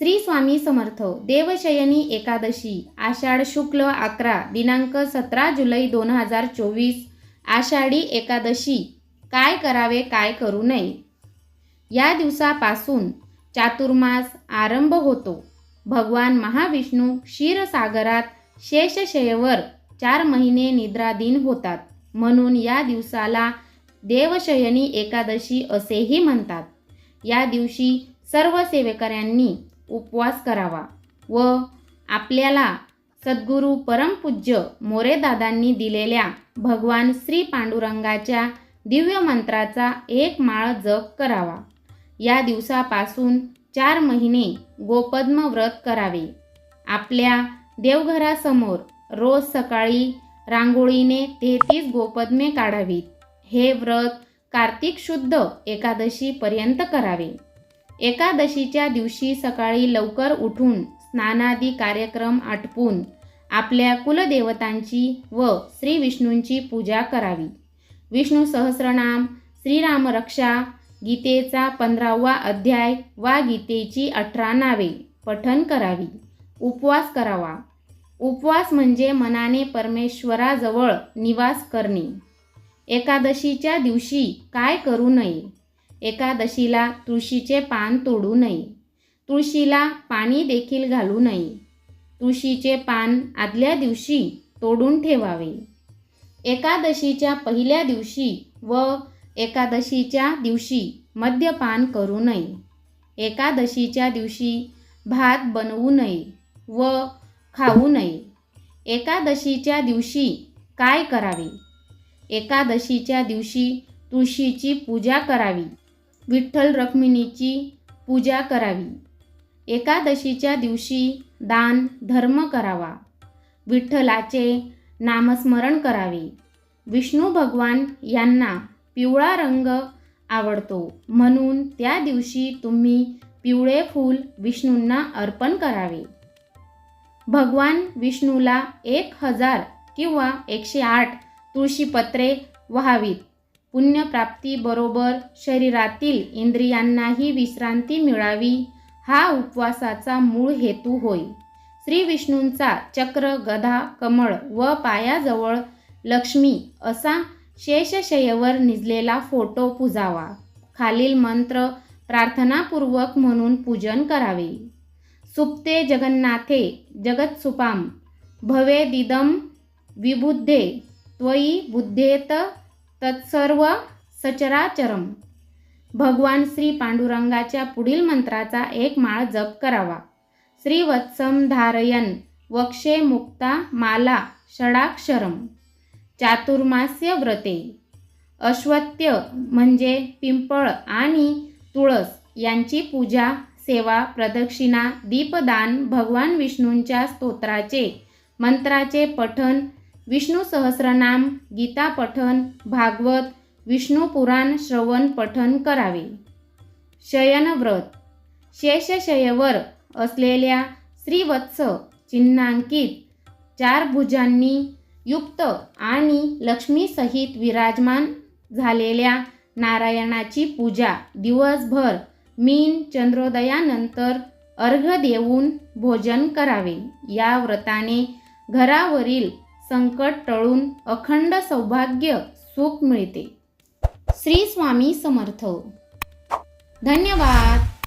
श्री स्वामी समर्थ देवशयनी एकादशी आषाढ शुक्ल अकरा दिनांक सतरा जुलै दोन हजार चोवीस आषाढी एकादशी. काय करावे काय करू नये? या दिवसापासून चातुर्मास आरंभ होतो. भगवान महाविष्णू क्षीरसागरात शेषशयवर चार महिने निद्राधीन होतात. म्हणून या दिवसाला देवशयनी एकादशी असेही म्हणतात. या दिवशी सर्व सेवेकऱ्यांनी उपवास करावा व आपल्याला सद्गुरू परमपूज्य मोरेदादांनी दिलेल्या भगवान श्री पांडुरंगाच्या दिव्य मंत्राचा एक माळ जप करावा. या दिवसापासून चार महिने गोपद्म व्रत करावे. आपल्या देवघरासमोर रोज सकाळी रांगोळीने तेहतीस गोपद्मे काढावीत. हे व्रत कार्तिक शुद्ध एकादशीपर्यंत करावे. एकादशीच्या दिवशी सकाळी लवकर उठून स्नानादी कार्यक्रम आटपून आपल्या कुलदेवतांची व श्री विष्णूंची पूजा करावी. विष्णू सहस्रनाम श्रीरामरक्षा गीतेचा पंधरावा अध्याय वा गीतेची अठरा नावे पठन करावी. उपवास करावा. उपवास म्हणजे मनाने परमेश्वराजवळ निवास करणे. एकादशीच्या दिवशी काय करू नये? एकादशीला तुळशीचे पान तोडू नये. तुळशीला पाणी देखील घालू नये. तुळशीचे पान आदल्या दिवशी तोडून ठेवावे. एकादशीच्या पहिल्या दिवशी व एकादशीच्या दिवशी मद्यपान करू नये. एकादशीच्या दिवशी भात बनवू नये व खाऊ नये. एकादशीच्या दिवशी काय करावे? एकादशीच्या दिवशी तुळशीची पूजा करावी. विठ्ठल रखुमाईची पूजा करावी. एकादशीच्या दिवशी दान धर्म करावा. विठ्ठलाचे नामस्मरण करावे. विष्णू भगवान यांना पिवळा रंग आवडतो. म्हणून त्या दिवशी तुम्ही पिवळे फूल विष्णूंना अर्पण करावे. भगवान विष्णूला एक हजार किंवा एकशे आठ तुळशीपत्रे व्हावीत. पुण्यप्राप्तीबरोबर शरीरातील इंद्रियांनाही विश्रांती मिळावी हा उपवासाचा मूळ हेतू होय. श्री विष्णूंचा चक्र गधा कमळ व पायाजवळ लक्ष्मी असा शेषशयवर निजलेला फोटो पुजावा. खालील मंत्र प्रार्थनापूर्वक म्हणून पूजन करावे. सुप्ते जगन्नाथे जगत्सुपाम भवेदिदं विबुद्धे त्वयी बुद्धेत तत्सर्व सचराचरम. भगवान श्री पांडुरंगाच्या पुढील मंत्राचा एक माळ जप करावा. श्रीवत्सम धारयन वक्षे मुक्ता माला षडाक्षरम. चातुर्मास्य व्रते. अश्वत्य म्हणजे पिंपळ आणि तुळस यांची पूजा सेवा प्रदक्षिणा दीपदान भगवान विष्णूंच्या स्तोत्राचे मंत्राचे पठन विष्णू सहस्रनाम गीता पठन भागवत विष्णू पुराण श्रवण पठन करावे. शयनव्रत शेषशयवर असलेल्या श्रीवत्स चिन्हांकित चार भुजांनी युक्त आणि लक्ष्मीसहित विराजमान झालेल्या नारायणाची पूजा दिवसभर मीन चंद्रोदयानंतर अर्घ्य देऊन भोजन करावे. या व्रताने घरावरील संकट टळून अखंड सौभाग्य सुख मिळते. श्री स्वामी समर्थ. धन्यवाद.